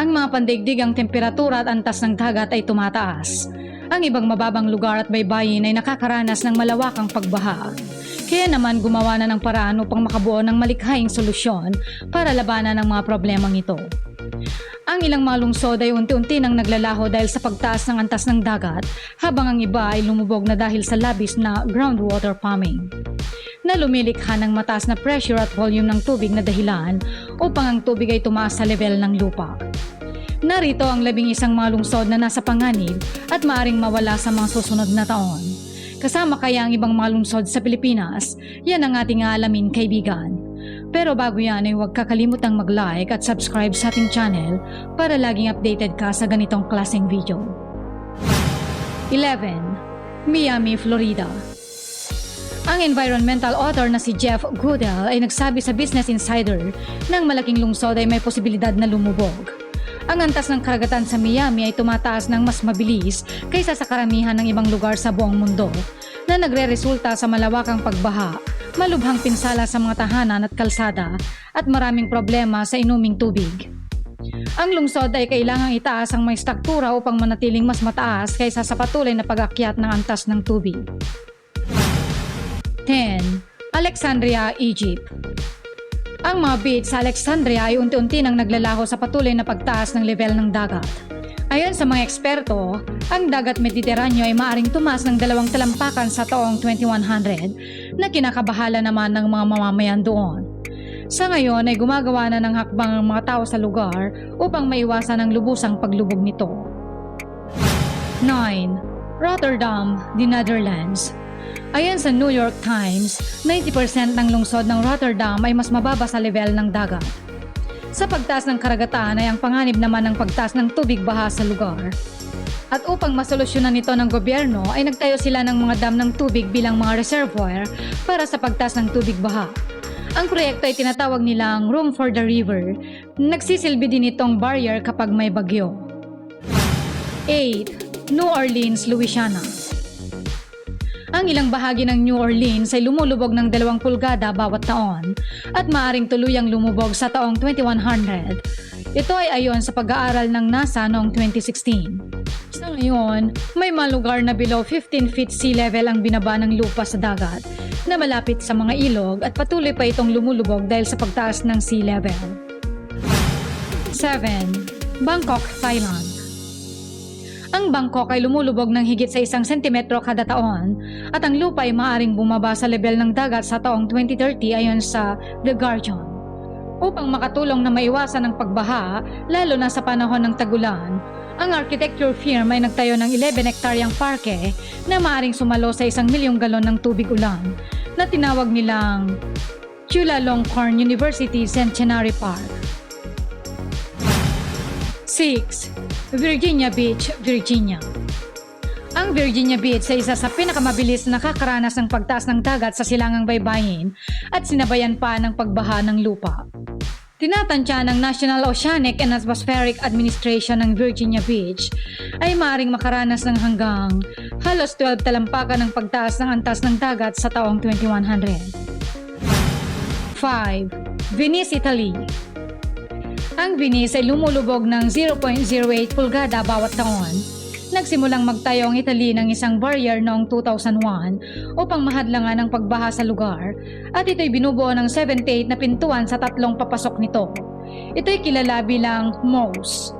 Ang mga pandaigdigang temperatura at antas ng dagat ay tumataas. Ang ibang mababang lugar at baybayin ay nakakaranas ng malawakang pagbaha. Kaya naman gumawa na ng paraan upang makabuo ng malikhaing solusyon para labanan ang mga problemang ito. Ang ilang mga lungsod ay unti-unti nang naglalaho dahil sa pagtaas ng antas ng dagat, habang ang iba ay lumubog na dahil sa labis na groundwater pumping. Na lumilikha ng mataas na pressure at volume ng tubig na dahilan upang ang tubig ay tumaas sa level ng lupa. Narito ang labing isang mga lungsod na nasa panganib at maaring mawala sa mga susunod na taon. Kasama kaya ang ibang mga lungsod sa Pilipinas, yan ang ating aalamin kaibigan. Pero bago yan ay huwag kakalimutang mag-like at subscribe sa ating channel para laging updated ka sa ganitong klaseng video. 11. Miami, Florida Ang environmental author na si Jeff Goodell ay nagsabi sa Business Insider na ang malaking lungsod ay may posibilidad na lumubog. Ang antas ng karagatan sa Miami ay tumataas ng mas mabilis kaysa sa karamihan ng ibang lugar sa buong mundo na nagre-resulta sa malawakang pagbaha, malubhang pinsala sa mga tahanan at kalsada at maraming problema sa inuming tubig. Ang lungsod ay kailangang itaas ang may struktura upang manatiling mas mataas kaysa sa patuloy na pag-akyat ng antas ng tubig. 10. Alexandria, Egypt ang mga beach sa Alexandria ay unti-unti nang naglalaho sa patuloy na pagtaas ng level ng dagat. Ayon sa mga eksperto, ang dagat Mediteraneo ay maaring tumaas ng dalawang talampakan sa taong 2100 na kinakabahala naman ng mga mamamayan doon. Sa ngayon ay gumagawa na ng hakbang ang mga tao sa lugar upang maiwasan ang lubusang paglubog nito. 9. Rotterdam, the Netherlands Ayon sa New York Times, 90% ng lungsod ng Rotterdam ay mas mababa sa level ng dagat. Sa pagtaas ng karagatan ay ang panganib naman ng pagtaas ng tubig baha sa lugar. At upang masolusyonan ito ng gobyerno ay nagtayo sila ng mga dam ng tubig bilang mga reservoir para sa pagtaas ng tubig baha. Ang proyekto ay tinatawag nilang Room for the River. Nagsisilbi din itong barrier kapag may bagyo. 8. New Orleans, Louisiana ang ilang bahagi ng New Orleans ay lumulubog ng dalawang pulgada bawat taon at maaring tuluyang lumubog sa taong 2100. Ito ay ayon sa pag-aaral ng NASA noong 2016. Sa ngayon, may mga lugar na below 15 feet sea level ang binaba ng lupa sa dagat na malapit sa mga ilog at patuloy pa itong lumulubog dahil sa pagtaas ng sea level. 7. Bangkok, Thailand ang Bangkok ay lumulubog ng higit sa isang sentimetro kada taon at ang lupa ay maaring bumaba sa level ng dagat sa taong 2030 ayon sa The Guardian. Upang makatulong na maiwasan ang pagbaha, lalo na sa panahon ng tagulan, ang architecture firm ay nagtayo ng 11 hektaryang parke na maaring sumalo sa isang milyong galon ng tubig ulan na tinawag nilang Chulalongkorn University Centenary Park. 6. Virginia Beach, Virginia. Ang Virginia Beach ay isa sa pinakamabilis na nakakaranas ng pagtaas ng dagat sa silangang baybayin at sinabayan pa ng pagbaha ng lupa. Tinatansya ng National Oceanic and Atmospheric Administration ng Virginia Beach ay maaring makaranas ng hanggang halos 12 talampakan ng pagtaas ng antas ng dagat sa taong 2100. 5. Venice, Italy ang Venice ay lumulubog ng 0.08 pulgada bawat taon. Nagsimulang magtayo ang Italy ng isang barrier noong 2001 upang mahadlangan ang pagbaha sa lugar at ito'y binubuo ng 78 na pintuan sa tatlong papasok nito. Ito'y kilala bilang MOS.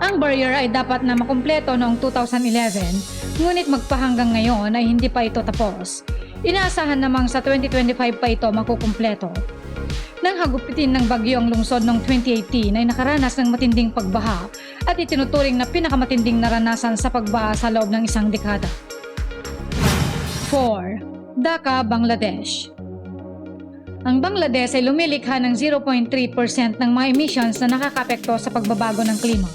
Ang barrier ay dapat na makumpleto noong 2011, ngunit magpahanggang ngayon ay hindi pa ito tapos. Inaasahan namang sa 2025 pa ito makukumpleto. Nang hagupitin ng bagyo ang lungsod noong 2018 ay nakaranas ng matinding pagbaha at itinuturing na pinakamatinding naranasan sa pagbaha sa loob ng isang dekada. 4. Dhaka, Bangladesh Ang Bangladesh ay lumilikha ng 0.3% ng mga emissions na nakakapekto sa pagbabago ng klima.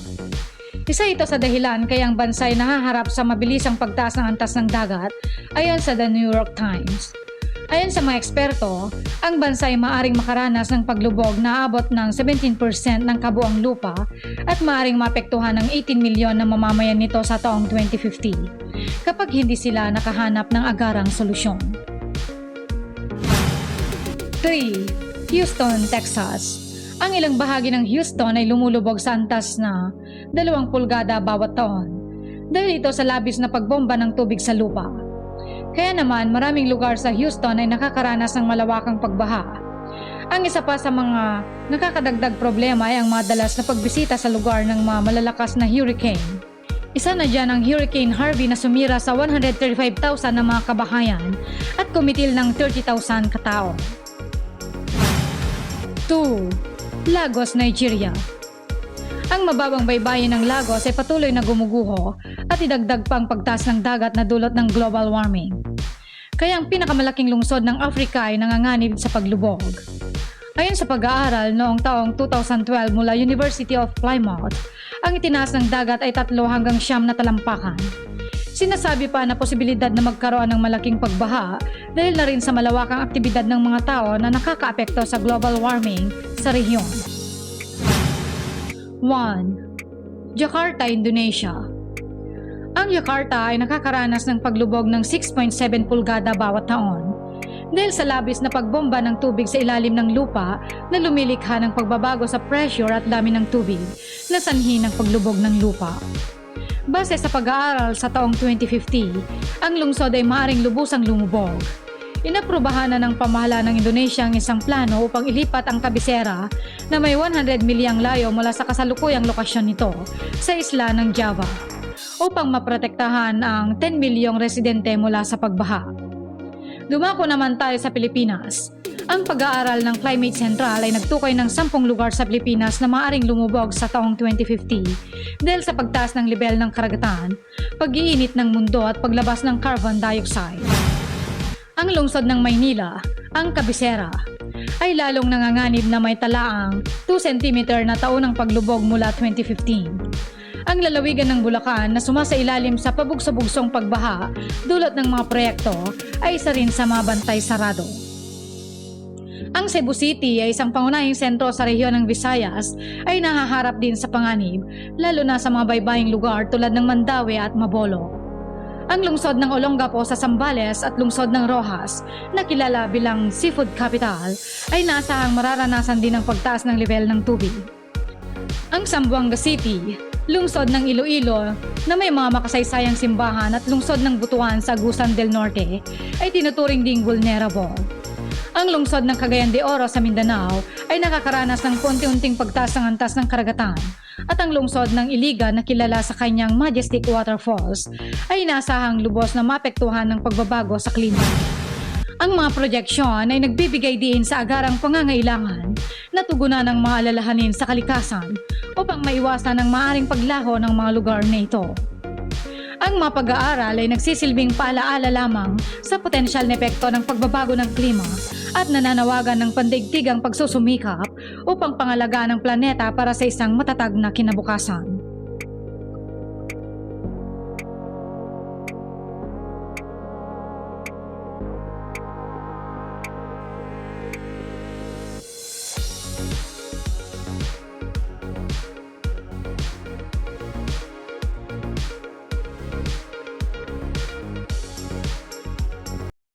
Isa ito sa dahilan kaya ang bansa ay nahaharap sa mabilisang pagtaas ng antas ng dagat ayon sa The New York Times. Ayon sa mga eksperto, ang bansa ay maaring makaranas ng paglubog na abot ng 17% ng kabuang lupa at maaring maapektuhan ng 18 milyon na mamamayan nito sa taong 2050 kapag hindi sila nakahanap ng agarang solusyon. 3. Houston, Texas Ang ilang bahagi ng Houston ay lumulubog sa antas na 2 pulgada bawat taon dahil ito sa labis na pagbomba ng tubig sa lupa. Kaya naman maraming lugar sa Houston ay nakakaranas ng malawakang pagbaha. Ang isa pa sa mga nakakadagdag problema ay ang madalas na pagbisita sa lugar ng mga malalakas na hurricane. Isa na dyan ang Hurricane Harvey na sumira sa 135,000 na mga kabahayan at kumitil ng 30,000 katao. 2. Lagos, Nigeria Ang mababang baybayin ng Lagos ay patuloy na gumuguho at idagdag pang pagtaas ng dagat na dulot ng global warming. Kaya ang pinakamalaking lungsod ng Africa ay nanganganib sa paglubog. Ayon sa pag-aaral noong taong 2012 mula University of Plymouth, ang itinaas ng dagat ay tatlo hanggang siyam na talampakan. Sinasabi pa na posibilidad na magkaroon ng malaking pagbaha dahil na rin sa malawakang aktibidad ng mga tao na nakakaapekto sa global warming sa rehiyon. 1. Jakarta, Indonesia Ang Jakarta ay nakakaranas ng paglubog ng 6.7 pulgada bawat taon dahil sa labis na pagbomba ng tubig sa ilalim ng lupa na lumilikha ng pagbabago sa pressure at dami ng tubig na sanhi ng paglubog ng lupa. Base sa pag-aaral sa taong 2050, ang lungsod ay maaring lubusang lumubog. Inaprubahan na ng pamahala ng Indonesia ang isang plano upang ilipat ang kabisera na may 100 milyang layo mula sa kasalukuyang lokasyon nito sa isla ng Java upang maprotektahan ang 10 milyong residente mula sa pagbaha. Dumako naman tayo sa Pilipinas. Ang pag-aaral ng Climate Central ay nagtukay ng 10 lugar sa Pilipinas na maaring lumubog sa taong 2050 dahil sa pagtaas ng level ng karagatan, pag-iinit ng mundo at paglabas ng carbon dioxide. Ang lungsod ng Maynila, ang Kabisera, ay lalong nanganganib na may talaang 2 cm na taon ng paglubog mula 2015. Ang lalawigan ng Bulacan na sumasailalim sa pabugso-bugsong pagbaha dulot ng mga proyekto ay isa rin sa mga bantay sarado. Ang Cebu City ay isang pangunahing sentro sa rehiyon ng Visayas ay nahaharap din sa panganib lalo na sa mga baybaying lugar tulad ng Mandawi at Mabolo. Ang lungsod ng Olongapo sa Sambales at lungsod ng Rojas, na kilala bilang seafood capital, ay naasahang mararanasan din ang pagtaas ng level ng tubig. Ang Zamboanga City, lungsod ng Iloilo na may mga makasaysayang simbahan at lungsod ng Butuan sa Agusan del Norte ay tinuturing ding vulnerable. Ang lungsod ng Cagayan de Oro sa Mindanao ay nakakaranas ng konti-unting pagtaas ng antas ng karagatan at ang lungsod ng Iligan na kilala sa kanyang majestic waterfalls ay inasahang lubos na maapektuhan ng pagbabago sa klima. Ang mga projeksyon ay nagbibigay din sa agarang pangangailangan na tugunan ng mga alalahanin sa kalikasan upang maiwasan ang maaring paglaho ng mga lugar na ito. Ang mga pag-aaral ay nagsisilbing paalaala lamang sa potensyal na epekto ng pagbabago ng klima at nananawagan ng pandaigdigang pagsusumikap upang pangalagaan ang planeta para sa isang matatag na kinabukasan.